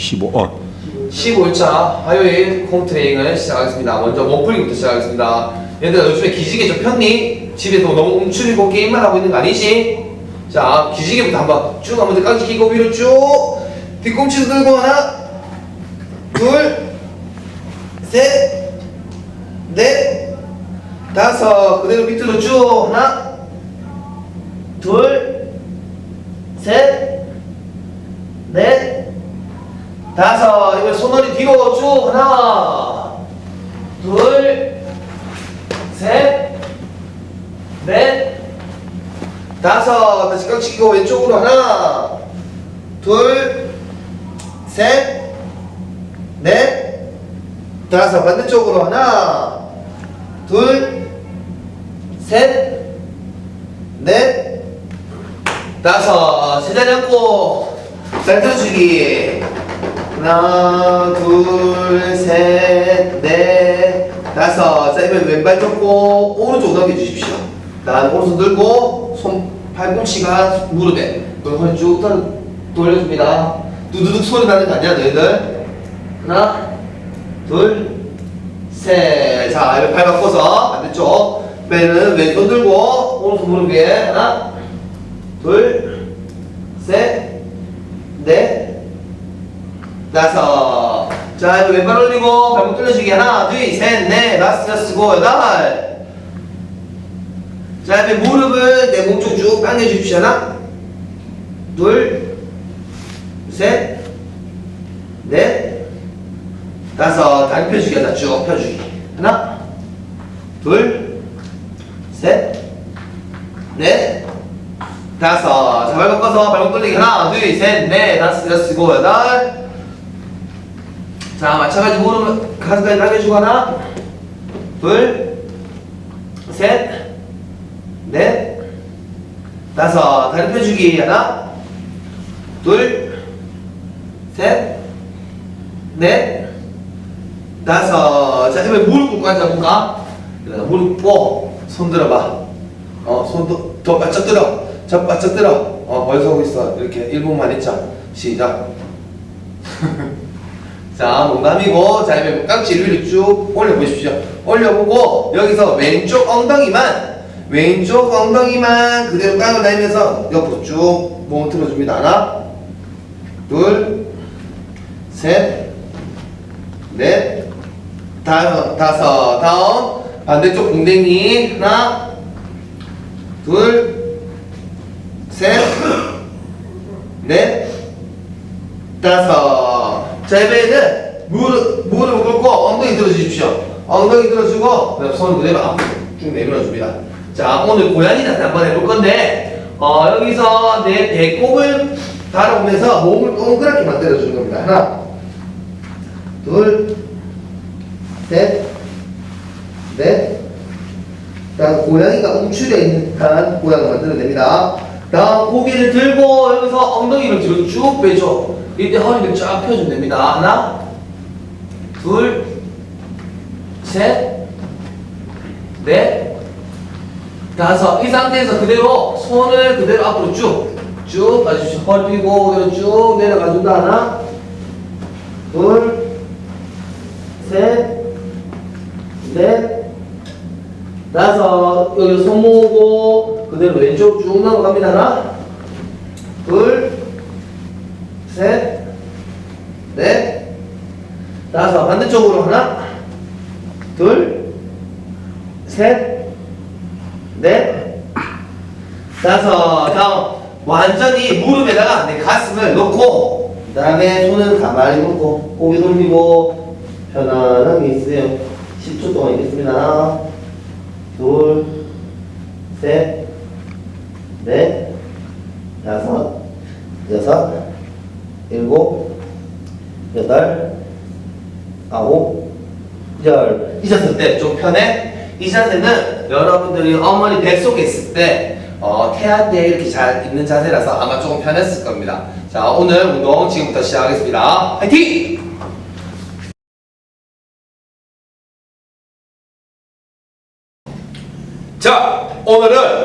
15. 어. 15일차 화요일 홈트레이닝을 시작하겠습니다. 먼저 몸풀기부터 시작하겠습니다. 얘들아 요즘에 기지개 좀 폈니? 집에서 너무 움츠리고 게임만 하고 있는 거 아니지? 자 기지개부터 한번 쭉 한번 깡지 끼고 위로 쭉 뒤꿈치 들고 하나 둘셋넷 다섯 그대로 밑으로 쭉 하나 둘셋넷 다섯 이번 손허리 뒤로 쭉 하나 둘셋넷. 다섯 다시 깍지 끼고 왼쪽으로 하나 둘셋넷. 다섯 반대쪽으로 하나 둘셋넷. 다섯 세 자리 앉고 잘 들어주기 하나 둘 셋 넷. 다섯. 자 이번엔 왼발 접고 오른쪽 넘겨 주십시오. 난 오른손 들고 손 팔꿈치가 무릎에 그럼 허리 쭉 돌- 돌려줍니다. 두두둑 소리 나는 거 아니야 너희들? 하나 둘 셋 자 이번 팔 바꿔서 반대쪽. 빼는 왼손 들고 오른손 무릎 위에 하나 둘 셋 넷 다섯. 자, 이거 왼발 올리고 발목 돌려주기 하나, 둘, 셋, 넷, 다섯, 여섯, 일곱, 여덟. 자, 이제 무릎을 내 몸쪽 쭉 당겨주십시오. 하나, 둘, 셋, 넷, 다섯. 다리 펴주기 하나 쭉 펴주기. 하나, 둘, 셋, 넷, 다섯. 자, 발목 꺾어서 발목 돌리기 하나, 둘, 셋, 넷, 다섯, 여섯, 일곱, 여덟. 자, 마찬가지 무릎 가슴까지 당겨주고 하나, 둘, 셋, 넷, 다섯. 다리 펴주기 하나, 둘, 셋, 넷, 다섯. 자, 이번에 무릎 꿇고 앉아볼까? 무릎 꿇고 손 들어봐. 어, 손도 더 바짝 들어. 자, 바짝 들어. 어, 벌써 하고 있어. 이렇게 1분만 했자. 시작. 자, 농담이고, 자, 이제 깍지 위로 쭉 올려보십시오. 올려보고, 여기서 왼쪽 엉덩이만, 왼쪽 엉덩이만 그대로 깡을 다니면서 옆으로 쭉 몸을 틀어줍니다. 하나, 둘, 셋, 넷, 다섯, 다섯, 다음, 반대쪽 궁뎅이, 하나, 둘, 셋, 넷, 다섯. 자, 이번에는 무릎, 무릎을 꿇고 엉덩이 들어주십시오. 엉덩이 들어주고, 손을 그대로 앞으로 쭉 내밀어줍니다. 자, 오늘 고양이 자세 한번 해볼 건데, 어, 여기서 내 배꼽을 바라보면서 몸을 동그랗게 만들어주는 겁니다. 하나, 둘, 셋, 넷, 다음 고양이가 움츠려 있는 듯한 모양을 만들어냅니다. 다음 고개를 들고 여기서 엉덩이를 뒤로 쭉 빼줘. 이때 허리를 쫙 펴주면 됩니다. 하나, 둘, 셋, 넷, 다섯. 이 상태에서 그대로 손을 그대로 앞으로 쭉, 쭉 가주십시오. 허리 펴고 쭉 내려가준다. 하나, 둘, 셋, 넷, 다섯 여기서 손 모으고 그대로 왼쪽 쭉 넘어갑니다 하나 둘 셋 넷. 다섯. 반대쪽으로 하나 둘 셋 넷. 다섯. 다음 완전히 무릎에다가 내 가슴을 놓고 그 다음에 손은 가만히 놓고 고개 돌리고 편안하게 있어요. 10초 동안 있겠습니다. 하나 둘, 셋, 넷, 다섯, 여섯, 일곱, 여덟, 아홉, 열. 이 자세 때좀 편해? 이 자세는 여러분들이 어머니 뱃속에 있을 때 어, 태아 때 이렇게 잘 있는 자세라서 아마 조금 편했을 겁니다. 자, 오늘 운동 지금부터 시작하겠습니다. 화이팅! 자, 오늘은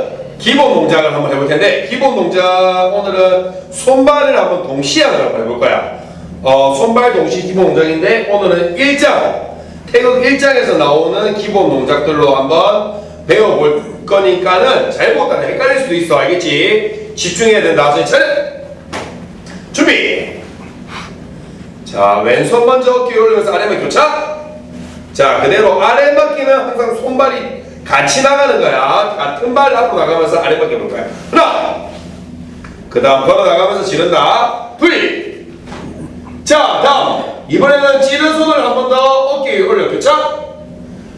기본 동작을 한번 해볼 텐데, 기본 동작 오늘은 손발을 한번 동시에 한번 해볼 거야. 어, 손발 동시 기본 동작인데 오늘은 1장. 태극 1장에서 나오는 기본 동작들로 한번 배워볼 거니까는 잘못하면 헷갈릴 수도 있어. 알겠지? 집중해야 된다. 차렷 준비. 자 왼손 먼저 어깨 올리면서 아래만 교차. 자 그대로 아래바퀴는 항상 손발이 같이 나가는 거야 같은 발 앞으로 나가면서 아래바퀴 볼 거야 하나 그 다음 걸어 나가면서 지른다 둘 자, 다음 이번에는 찌른 손을 한 번 더 어깨 위에 올려 그쵸?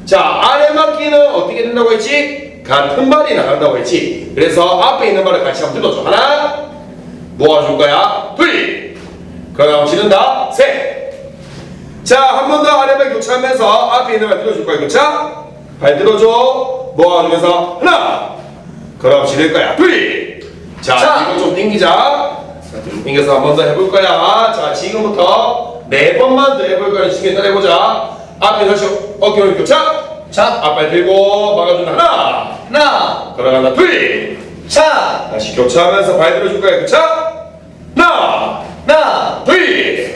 자, 아래 맞기는 어떻게 된다고 했지? 같은 발이 나간다고 했지. 그래서 앞에 있는 발을 같이 한번 들어줘. 하나, 모아줄 거야. 둘, 그 다음 지른다. 셋. 자, 한 번 더 아래발 교차하면서 앞에 있는 발 들어줄 거야. 그쵸? 발 들어줘. 모아주면서 하나, 그 다음 지를 거야. 둘. 자, 자. 이거 좀 당기자. 자, 좀 당겨서 한 번 더 해볼 거야. 자, 지금부터 네 번만 더 해볼 거야. 지금 따라 해보자. 앞에 다시 어깨 교차. 자, 앞발 들고 막아준다. 하나. 하나, 걸어간다. 둘. 자, 다시 교차하면서 발 들어줄 거야. 교차. 하나. 하나, 둘.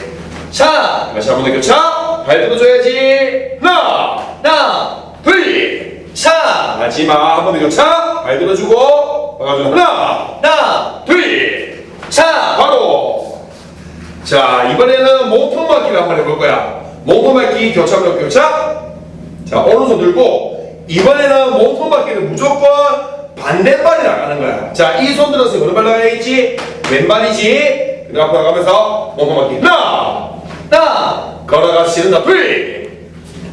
자, 다시 한 번 더 교차. 발 들어줘야지. 하나. 하나, 둘. 자, 마지막 한 번더 교차. 발 들어주고. 막아준다. 하나. 하나, 둘. 자, 바로. 자 이번에는 몸통 맞기를 한번 해볼 거야. 몸통 맞기 교차면 교차. 자 오른손 들고. 이번에는 몸통 맞기는 무조건 반대발이 나가는 거야. 자이 손 들어서 어느 발 나가야지. 왼발이지. 그리고 앞으로 나가면서 몸통 맞기. 하나! 하나, 걸어가서 지른다 둘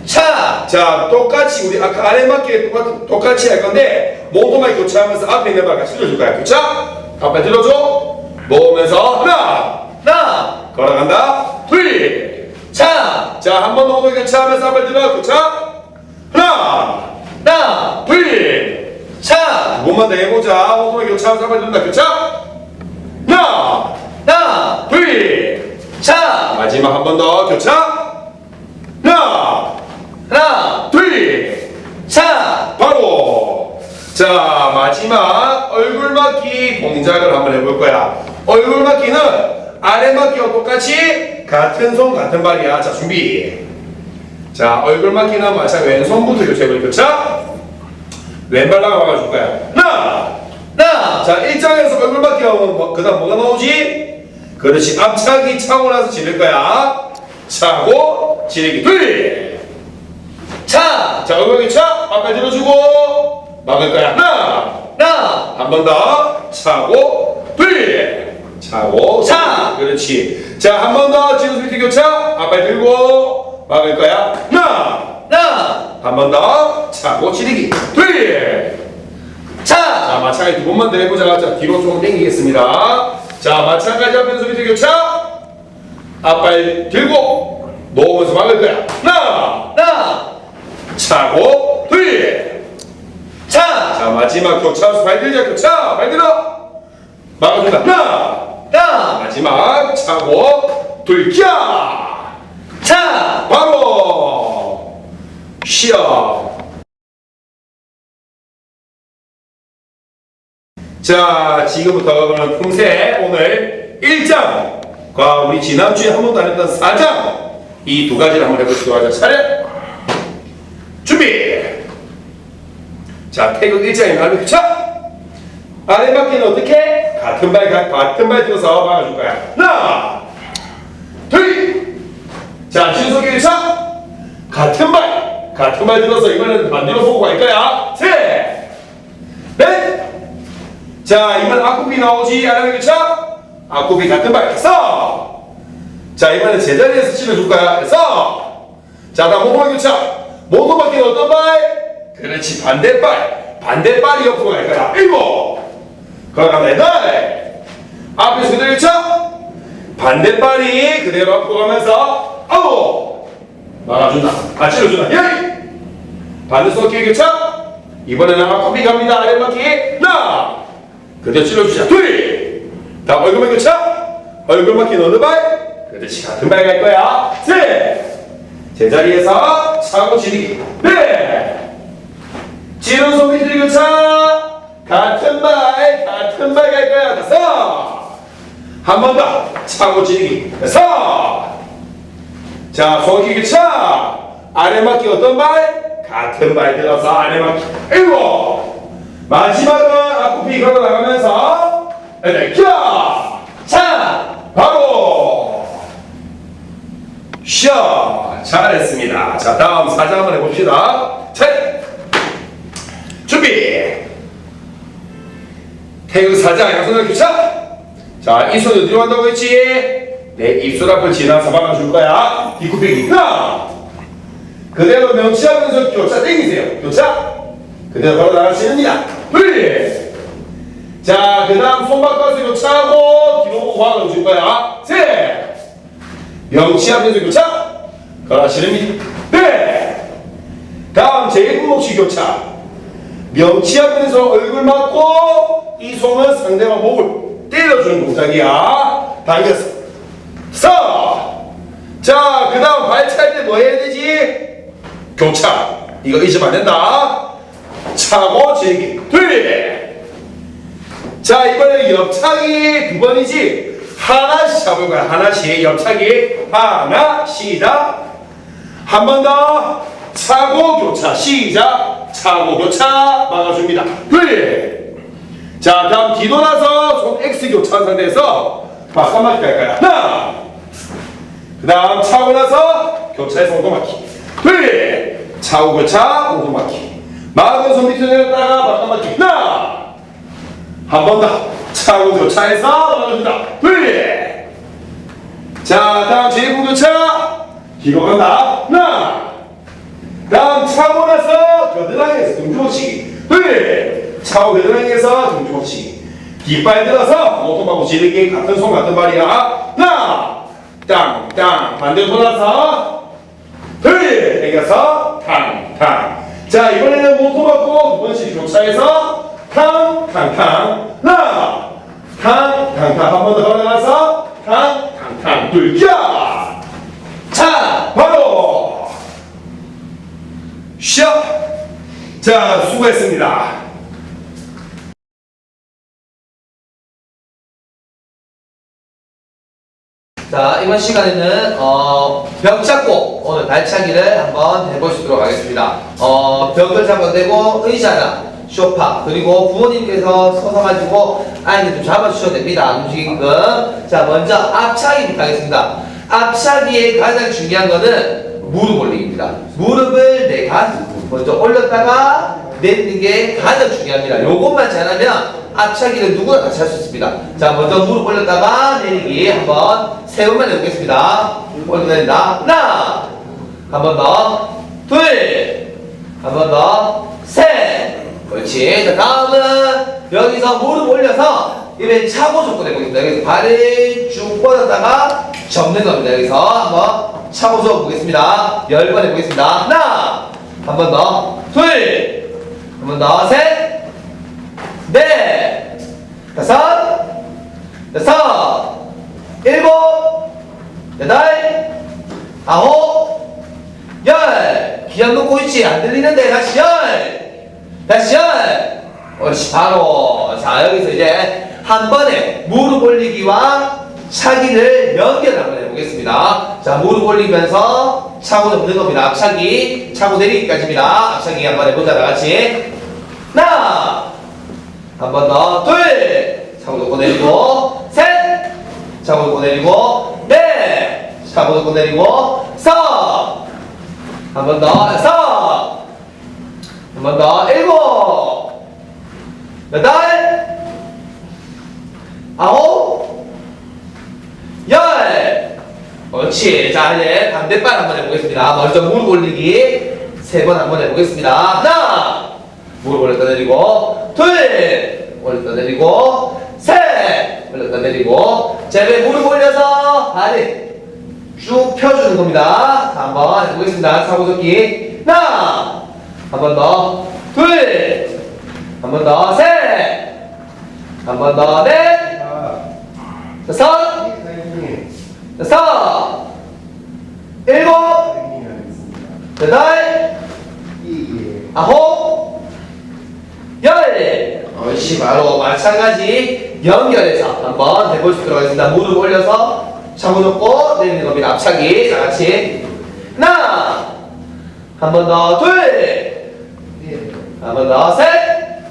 자, 자, 똑같이 우리 아까 아래 맞게 똑같, 똑같이 할 건데 몸통만 교차하면서 앞에 있는 발 같이 들어줄 거야. 교차? 앞에 들어줘. 모으면서 하나. 하나, 걸어간다. 둘. 자, 자, 한 번더 교차하면서 앞에 들어. 교차. 하나. 하나, 둘. 자, 두 번만 더 해보자. 몸통만 교차하면서 앞에 들는다. 교차. 하나. 하나, 둘. 자, 마지막 한 번 더 교차. 하나. 하나, 둘. 자, 바로! 자 마지막 얼굴 맞기 동작을 한번 해볼 거야. 얼굴 맞기는 아래 맞기와 똑같이 같은 손 같은 발이야. 자 준비. 자 얼굴 맞기는 마찬가지 왼손부터 교체해볼 거자 왼발 나가 막아줄 거야. 하나! 하나, 자 1장에서 얼굴 맞기 하면 뭐, 그 다음 뭐가 나오지? 그렇지. 앞차기 차고 나서 지를 거야. 차고 지르기. 둘 자, 자, 얼굴 차 앞에 들어주고 막을 거야. 하나, 하나, 한 번 더 차고 둘, 차고 차. 그렇지. 자, 한 번 더 지금 스피드 교차 앞에 들고 막을 거야. 하나, 하나, 한 번 더 차고 지르기 둘. 자, 자, 마찬가지 두 번만 더 해보자. 자, 뒤로 좀 당기겠습니다. 자, 마찬가지 앞에 스피드 교차 앞발 들고 놓으면서 막을 거야. 하나. 하나, 차고 둘. 자, 자 마지막 교차 발 들자 교차! 발 들어 막아준다. 하나! 하나, 마지막 차고 둘kia 자, 바로 쉬어 자 지금부터 그러면 품새 오늘 1장과 우리 지난주에 한 번도 안 했던 4장. 이 두 가지를 한번 해보시도록 하자 차례 준비 자 태극 1장에 나면 교차 아래 바퀴는 어떻게? 같은 발 가- 같은 발 들어서 막아줄 거야. 하나 둘자 진속의 교차! 같은 발 같은 발 들어서 이번에는 반대로 보고 갈 거야. 셋 넷 자 이번 앞굽이 나오지 아래바퀴 교차! 앞굽이 같은 발. 했어 자 이번엔 제자리에서 찔러줄 거야. 했어 자 다음 모토바퀴 교차. 모토바퀴는 어떤 발? 그렇지 반대발. 반대발이 옆으로 갈 거야. 일곱 걸어가면 여덟 앞에서 그대로 교차 반대발이 그대로 앞으로 가면서 아홉 막아준다. 아 찔러준다. 열 반대손 어깨 교차 이번에는 앞바퀴 갑니다. 아랫바퀴. 하나! 그대로 찔러주자. 둘! 다음 얼굴만 교차 얼굴만 긴 어느 발! 그렇지 같은 발 갈 거야. 셋! 제자리에서 차고 지르기. 넷 손 밑을 교차 같은 발 같은 발갈 거야 다섯 한번 더 차고 지르기 여섯 자, 손기 교차. 아래막기 어떤 발? 같은 발 들어서 아래막기. 일곱. 마지막은 앞구피 걸어 나가면서 여덟. 켜. 자, 바로. 샤. 잘했습니다. 자, 다음 사자 한번 해봅시다. 자, 준비. 태극 사자 양손을 교차. 자, 이 손이 어디로 간다고 했지? 내 입술 앞을 지나서 막아줄 거야. 뒷구pe기 하나. 그대로 명치하면서 교차 땡기세요. 교차. 그대로 바로 나가시는니다. 둘. 자, 그 다음 손 바꿔서 교차하고 뒤로 보고 막아줄 거야. 셋. 명치하면서 교차. 걸어시는 니다. 넷. 다음 제일목치 교차. 명치하면서 얼굴 맞고 이 손은 상대방 목을 때려주는 동작이야. 당겼어. 서. 자, 그 다음 발찰때뭐 해야 되지? 교차. 이거 잊으면 안 된다. 차고 제기. 둘. 자, 이번에 옆차기 두 번이지. 하나씩 잡을 거야. 하나씩 옆차기. 하나 시작. 한 번 더 차고 교차. 시작. 차고 교차. 막아줍니다. 둘. 자 다음 뒤돌아서 손 X 교차한 상태에서 바깥맞기 할까요? 하나. 그 다음 차고 나서 교차에서 엉덩맞기 둘 차고 교차 엉덩맞기. 막은 손 밑으로 내렸다가 바깥맞기 하나. 한 번 더. 차고 교차해서 막아줍니다. 둘 자, 다음 제일 공 교차. 기고 간다. 하나. 다음 차고 나서 등주먹치기. 둘. 차고 겨드랑이에서 등주먹치기. 깃발 들어서 오토바고 지르기 같은 손 같은 발이야. 하나. 땅, 땅. 반대로 돌아서. 둘. 당겨서 탕, 탕. 자, 이번에는 모토 받고 두 번씩 교차해서 탕, 탕, 탕. 하나. 탕, 탕, 탕. 한 번 더 걸어나가서 탕, 탕, 탕. 둘, 야! 자, 바로! 샷! 자, 수고했습니다. 자, 이번 시간에는 어, 벽 잡고 오늘 발차기를 한번 해보시도록 하겠습니다. 어, 벽을 잡아대고 의자나 소파 그리고 부모님께서 서서 가지고 아이들 좀 잡아주셔도 됩니다. 안 움직이게끔. 자, 먼저 앞차기부터 하겠습니다. 앞차기의 가장 중요한 거는 무릎 올리기입니다. 무릎을 내 가 먼저 올렸다가 내리는 게 가장 중요합니다. 요것만 잘하면 앞차기는 누구나 같이 할 수 있습니다. 자, 먼저 무릎 올렸다가 내리기 한번 세 번만 해보겠습니다. 올려 내린다. 하나, 한 번 더, 둘, 한 번 더, 셋. 그렇지. 자, 다음은 여기서 무릎 올려서 이번엔 차고 접고 해보겠습니다. 여기서 발을 쭉 뻗었다가 접는 겁니다. 여기서 한번 차고 접어 보겠습니다. 열 번 해보겠습니다. 하나, 한 번 더, 둘, 한 번 더, 셋, 넷, 다섯, 여섯, 일곱, 여덟, 아홉, 열. 기억 놓고 있지? 안 들리는데 다시 열. 다시 열. 옳지, 바로. 자, 여기서 이제 한 번에 무릎 올리기와 차기를 연결 한번 해보겠습니다. 자, 무릎 올리면서 차고 접는 겁니다. 앞차기, 차고 내리기까지입니다. 앞차기 한번 해보자, 다 같이. 하나, 한 번 더, 둘, 차고 놓고 내리고, 셋, 차고 놓고 내리고, 넷, 차고 놓고 내리고, 서, 한 번 더, 여섯, 한번 더, 일곱, 여덟, 아홉, 열. 옳지. 자, 이제 반대발 한번 해보겠습니다. 먼저 무릎 올리기 세 번 한번 해보겠습니다. 하나, 무릎 올렸다 내리고, 둘, 올렸다 내리고, 셋, 올렸다 내리고. 자, 이제 무릎 올려서 발을 쭉 펴주는 겁니다. 자, 한번 해보겠습니다. 사고접기. 하나, 한 번 더, 둘, 한 번 더, 셋, 한 번 더, 넷, 다섯, 여섯, 일곱, 여덟, 아홉, 열. 옳지, 바로 마찬가지 연결해서 한번 해볼 수 있도록 하겠습니다. 무릎 올려서 접고 내리는 겁니다. 앞차기. 다 같이. 하나 한 번 더 둘 한 번 더 셋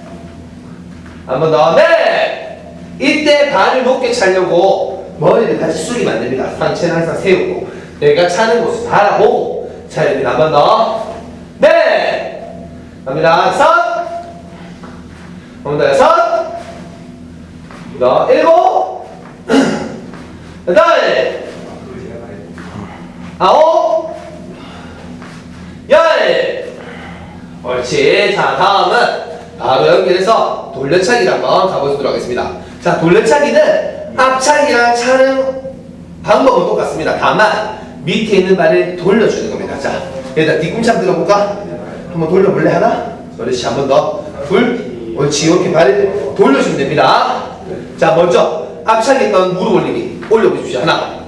한 번 더 넷 이때 발을 높게 차려고 머리를 숙이면 안 됩니다. 상체는 항상 세우고 내가 차는 곳을 바라보고 차야 됩니다 한 번 더. 넷 갑니다. 다섯. 한번더 여섯. 더 일곱. 여덟. 아홉. 열. 옳지. 자 다음은 바로 연결해서 돌려차기를 한번 가보도록 하겠습니다. 자 돌려차기는 앞차기랑 차는 방법은 똑같습니다. 다만 밑에 있는 발을 돌려주는 겁니다. 자 일단 뒤꿈치 한번 들어볼까? 한번 돌려볼래 하나? 그렇지 한 번 더 둘. 옳지 이렇게 발을 돌려주면 됩니다. 자 먼저 앞차기 했던 무릎 올리기 올려보십시오. 하나.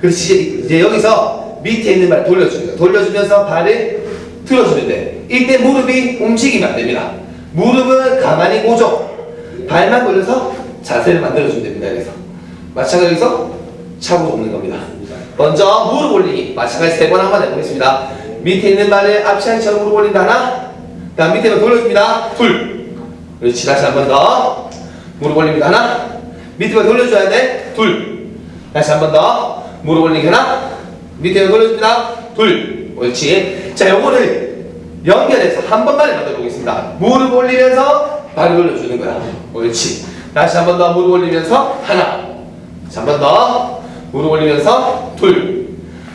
그렇지 이제 여기서 밑에 있는 발 돌려줍니다. 돌려주면서 발을 틀어주면 돼. 이때 무릎이 움직이면 안 됩니다. 무릎은 가만히 고정. 발만 돌려서 자세를 만들어주면 됩니다 여기서 마찬가지로 차고 돕는 겁니다. 먼저 무릎 올리기. 마찬가지 세 번 한번 해보겠습니다. 밑에 있는 발을 앞차기처럼 무릎 올린다 하나 그 다음 밑에만 돌려줍니다. 둘. 그렇지. 다시 한 번 더. 무릎 올립니다. 하나. 밑에만 돌려줘야 돼 둘. 다시 한 번 더. 무릎 올리기 하나. 밑에만 돌려줍니다. 둘. 옳지. 자 요거를 연결해서 한 번만에 만들어 보겠습니다. 무릎 올리면서 발을 돌려주는 거야. 옳지. 다시 한 번 더 무릎 올리면서 하나 한 번 더. 무릎 올리면서 둘.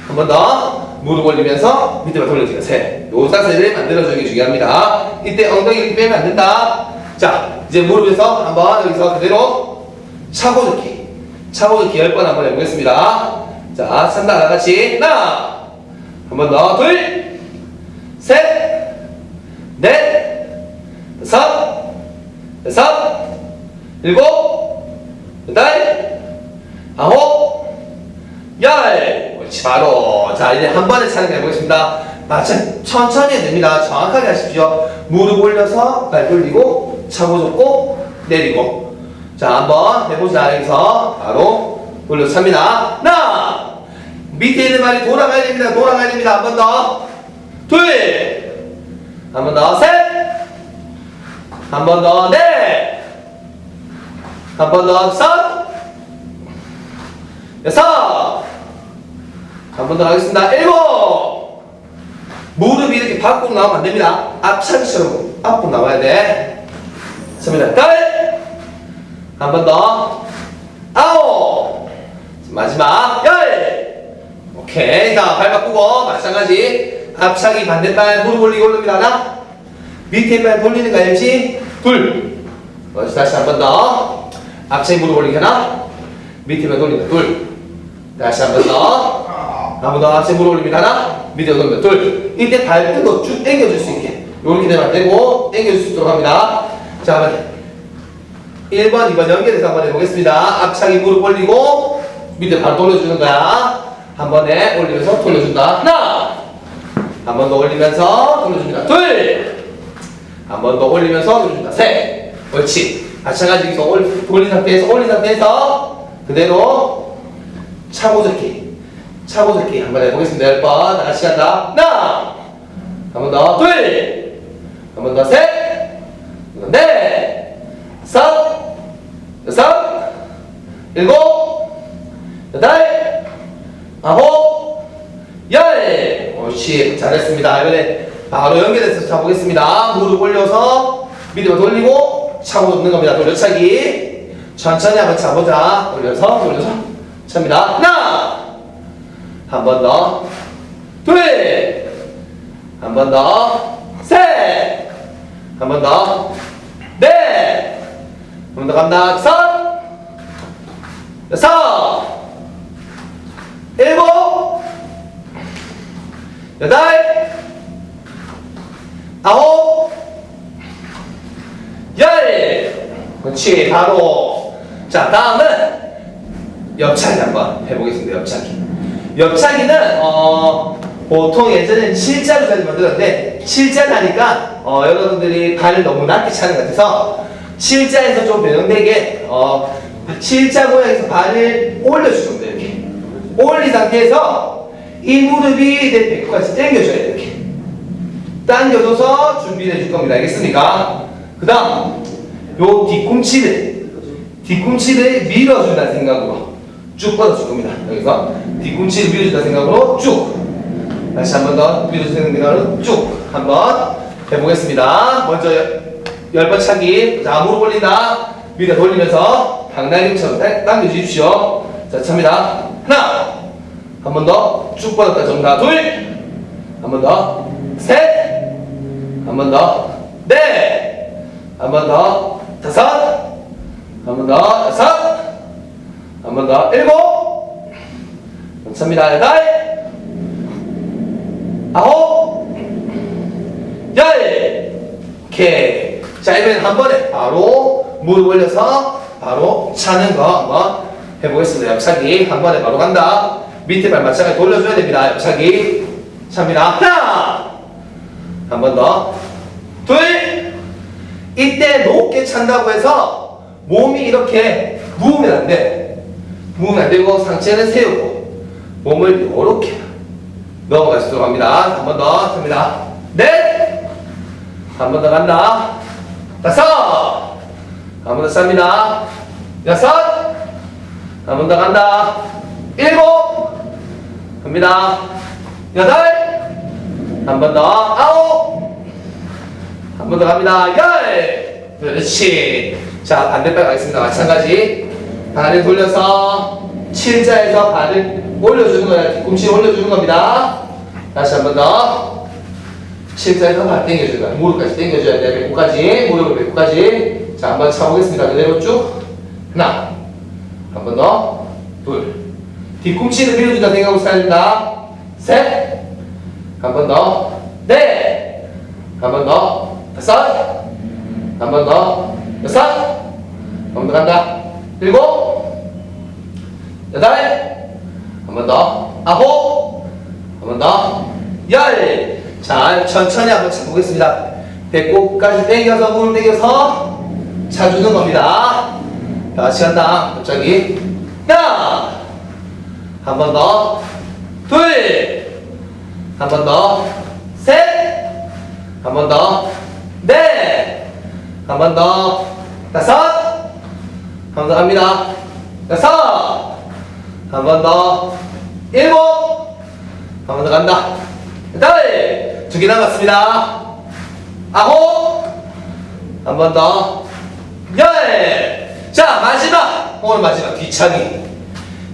한 번 더. 무릎 올리면서 밑에만 돌려주기가 셋요 자세를 만들어주는 게 중요합니다. 이때 엉덩이 빼면 안 된다. 자 이제 무릎에서 한번 여기서 그대로 차고 듣기. 차고 듣기 10번 한번 해보겠습니다. 자 찬다 나같이. 하나. 한 번 더. 둘. 셋. 넷. 다섯. 여섯. 일곱. 여덟 아홉 열. 옳지 바로. 자 이제 한 번에 차는 거 해보겠습니다. 마찬 천천히 됩니다. 정확하게 하십시오. 무릎 올려서 발 돌리고 차고 줬고 내리고. 자 한번 해보자 여기서 바로 돌려 찹니다. 하나! 밑에 있는 발이 돌아가야 됩니다. 돌아가야 됩니다. 한 번 더. 둘. 한 번 더. 셋. 한 번 더. 넷. 한 번 더. 다섯 여섯! 한 번 더 하겠습니다. 일곱! 무릎이 이렇게 밖으로 나오면 안 됩니다. 앞차기처럼 앞으로 나와야 돼. 습니다. 열한 번 더. 아홉! 마지막 열! 오케이. 자발 바꾸고 마찬가지. 앞차기 반대발 무릎 올리고 올립니다. 하나. 밑에 발 돌리는 거 알지? 둘. 다시 한 번 더. 앞차기 무릎 올리기 하나. 밑에 발 돌리는 거둘 다시 한 번 더 한번더 앞차기 무릎 올립니다 하나 밑에 돌리는 거둘 이때 발 끈도 쭉 당겨줄 수 있게 이렇게 되면 안 되고 당겨줄 수 있도록 합니다 자 한번 1번, 2번 연결해서 한번 해보겠습니다. 앞차기 무릎 올리고 밑에 발 돌려주는 거야. 한 번에 올리면서 돌려준다. 하나! 한 번 더 올리면서 돌려줍니다. 둘! 한 번 더 올리면서 돌려준다. 셋! 옳지. 마찬가지로 여기서 올- 돌린 상태에서 올린 상태에서 그대로 차고 들기. 차고 들기 한번 해보겠습니다. 10번. 다 같이 간다. 하나! 한 번 더. 둘! 한 번 더. 셋! 한 번 더. 넷! 다섯, 여섯, 일곱, 여덟, 아홉, 열. 옳지. 잘했습니다. 이번에 바로 연결해서 차보겠습니다. 무릎 올려서 밑으로 돌리고 차고 놓는 겁니다. 돌려차기. 천천히 한번 차보자. 돌려서, 돌려서. 찹니다. 하나. 한 번 더. 둘. 한 번 더. 셋. 한 번 더. 넷. 한 번 더 간다. 다섯. 여섯. 일곱. 여덟. 아홉. 열. 그렇지. 바로. 자, 다음은 옆차기 한번 해보겠습니다. 옆차기. 옆차기는 어 보통 예전엔 실자로 잘 만들었는데 실자 하니까 어 여러분들이 발을 너무 낮게 차는 것 같아서 실자에서 좀 변형되게 어 실자 모양에서 발을 올려주는 겁니다. 이렇게 올린 상태에서 이 무릎이 내 배꼽까지 당겨줘야 돼 이렇게 당겨줘서 준비를 해줄 겁니다 알겠습니까? 그 다음 요 뒤꿈치를 뒤꿈치를 밀어준다는 생각으로 쭉 뻗어줄 겁니다. 여기서 뒤꿈치를 밀어준다는 생각으로 쭉. 다시 한 번 더 밀어주는 생각으로 쭉 한번 해보겠습니다. 먼저 열 번 차기 자 무릎 올린다. 밑에 돌리면서 당나귀처럼 당- 당겨주십시오. 자 찹니다. 하나. 한 번 더 쭉 뻗었다. 정다 둘한 번 더 셋. 한 번 더 넷. 한 번 더 다섯. 한 번더 여섯 한 번 더. 일곱. 감사합니다. 여덟. 아홉. 열. 오케이. 자 이번엔 한 번에 바로 무릎 올려서 바로 차는 거 한번 해보겠습니다. 옆차기 한 번에 바로 간다. 밑에 발 마찬가지 돌려줘야 됩니다. 옆차기 차입니다. 하나. 한 번 더. 둘. 이때 높게 찬다고 해서 몸이 이렇게 누우면 안 돼 안 되고 상체는 세우고 몸을 이렇게 넘어갈 수 있도록 합니다. 한 번더 찹니다. 넷 한 번 더 간다. 다섯! 한 번 더 쌉니다. 여섯! 한 번 더 간다. 일곱! 갑니다. 여덟! 한 번 더. 아홉! 한 번 더 갑니다. 열! 그렇지. 자 반대발 가겠습니다. 마찬가지 발을 돌려서 칠자에서 발을 올려주는 거야. 뒤꿈치 올려주는 겁니다. 다시 한 번더. 칠자에서 발 당겨주는 거야 무릎까지 당겨줘야 돼. 배꼽까지 무릎을 배꼽까지. 자 한번 차보겠습니다. 그대로 쭉. 하나. 한 번 더. 둘. 뒤꿈치를 밀어준다 생각하고 써야 된다. 셋 한 번 더. 넷. 한 번 더. 다섯. 한 번 더. 여섯. 한번 더 간다 일곱 여덟 한 번 더 아홉 한 번 더 열 자 천천히 한번 차보겠습니다. 배꼽까지 당겨서 무릎 당겨서 차주는 겁니다. 다시 간다. 갑자기. 하나 한 번 더. 둘. 한 번 더. 셋. 한 번 더. 넷. 한 번 더. 다섯 갑니다 여섯 한 번 더 일곱 한 번 더 간다 여덟 두 개 남았습니다 아홉 한 번 더 열! 자, 마지막! 오늘 마지막 뒤차기.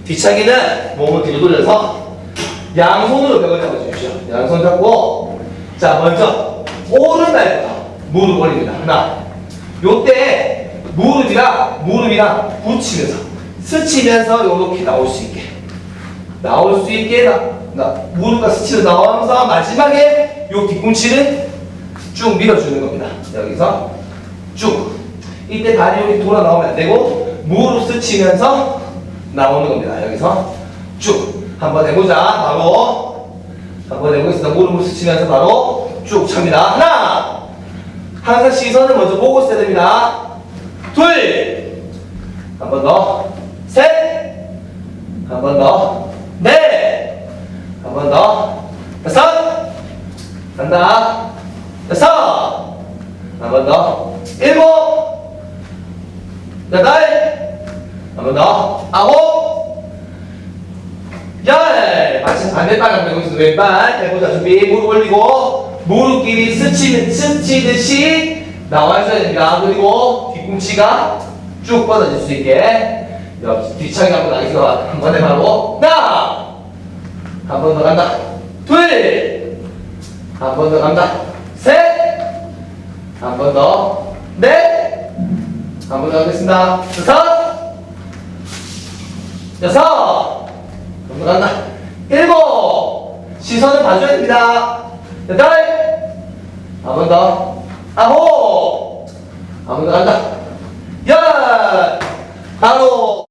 뒤차기는 몸을 뒤로 돌려서 양손으로 벽을 잡아주십시오. 양손 잡고, 자, 먼저 오른발부터 무릎 올립니다. 하나. 요때 무릎이랑 무릎이랑 붙이면서 스치면서 요렇게 나올 수 있게. 나올 수 있게 나, 나, 무릎과 스치로 나오면서 마지막에 요 뒤꿈치를 쭉 밀어주는 겁니다. 여기서 쭉. 이때 다리 여기 돌아 나오면 안 되고 무릎 스치면서 나오는 겁니다. 여기서 쭉 한번 해보자. 바로 한번 해보겠습니다. 무릎을 스치면서 바로 쭉 찹니다. 하나. 항상 시선을 먼저 보고 있어야 됩니다. 둘. 한 번 더. 셋. 한 번 더. 넷. 한 번 더. 다섯. 간다. 여섯. 한 번 더. 일곱. 여덟. 한 번 더. 아홉. 열. 마치 반대발 한번 해보겠습니다. 왼발. 해보자. 준비. 무릎 올리고. 무릎끼리 스치, 스치듯이 나와줘야 됩니다. 그리고 뒤꿈치가 쭉 뻗어질 수 있게. 옆 뒤창이 한번 나겠습니다. 한 번에 바로. 하나. 한 번 더 간다. 둘. 한 번 더 간다. 셋. 한 번 더. 넷. 한 번더 하겠습니다. 여섯. 여섯. 한 번 더 간다. 일곱. 시선을 봐줘야 됩니다. 여덟. 한 번 더. 아홉. 더 간다. 열. 바로.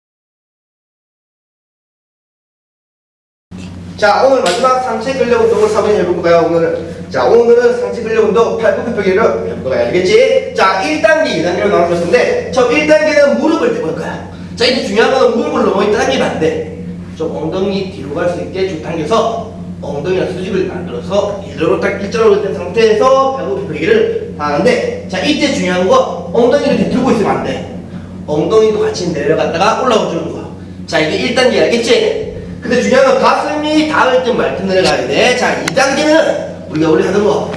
자 오늘 마지막 상체 근력 운동을 3번 해볼까요 오늘은 자 오늘은 상체 근력 운동 팔굽혀 펴기를 해볼까요 알겠지? 자 1단계 2단계로 나눠줬는데 저 1단계는 무릎을 대볼 거야 자 이제 중요한 건 무릎을 너무 당기면 안 돼 좀 엉덩이 뒤로 갈 수 있게 쭉 당겨서 엉덩이랑 수직을 만들어서 이대로 딱 일자로 된 상태에서 배꼽 펴기를 하는데 자 이때 중요한 거 엉덩이를 이렇게 들고 있으면 안 돼. 엉덩이도 같이 내려갔다가 올라오주는 거야. 자 이게 1단계 알겠지? 근데 중요한 건 가슴이 닿을 듯 말듯 내려가야 돼. 자 2단계는 우리가 원래 하던 거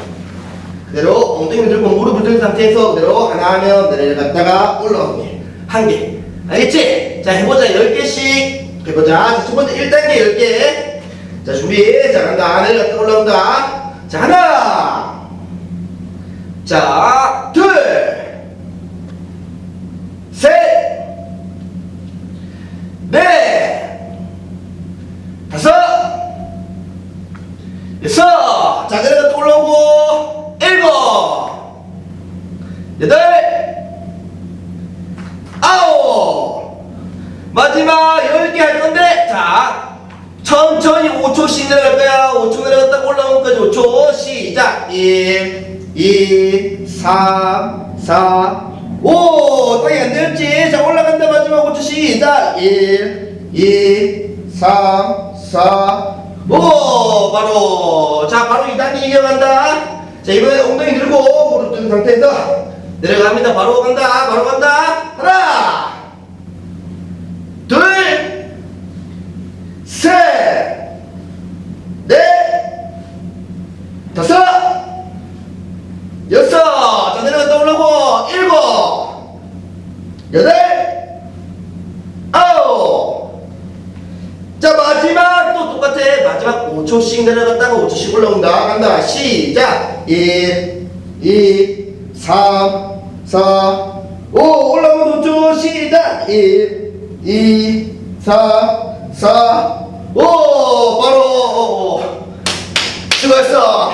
그대로 엉덩이를 들고 무릎을 든 상태에서 그대로 하나 하면 내려갔다가 올라오는 게. 한 개. 알겠지? 자, 해보자. 10개씩. 해보자. 자, 첫 번째 1단계 10개. 자, 준비. 자, 간다. 내려갔다 올라온다. 자, 하나. 자, 둘. 셋. 넷. 다섯. 여섯. 자, 내려갔다 올라오고. 일곱. 여덟. 아홉. 마지막 10개 할 건데, 자. 천천히 5초씩 내려갈 거야. 5초 내려갔다 올라온 까지 5초. 시작. 1, 2, 3, 4, 5. 땅이 안 내렸지? 자, 올라간다. 마지막 5초 시작. 1, 2, 3, 4, 5. 바로. 자, 바로 2단계 이어간다. 자, 이번에 엉덩이 들고 무릎 든 상태에서 내려갑니다. 바로 간다. 바로 간다. 하나. 둘. 셋, 넷, 다섯, 여섯, 자 내려갔다 올라오고 일곱, 여덟, 아홉. 자 마지막 또 똑같아. 마지막 5초씩 내려갔다가 5초씩 올라온다. 간다. 시작. 1, 2, 3, 4, 5 올라오면 5초 시작. 1, 2, 3, 4, 5 바로 수고했어.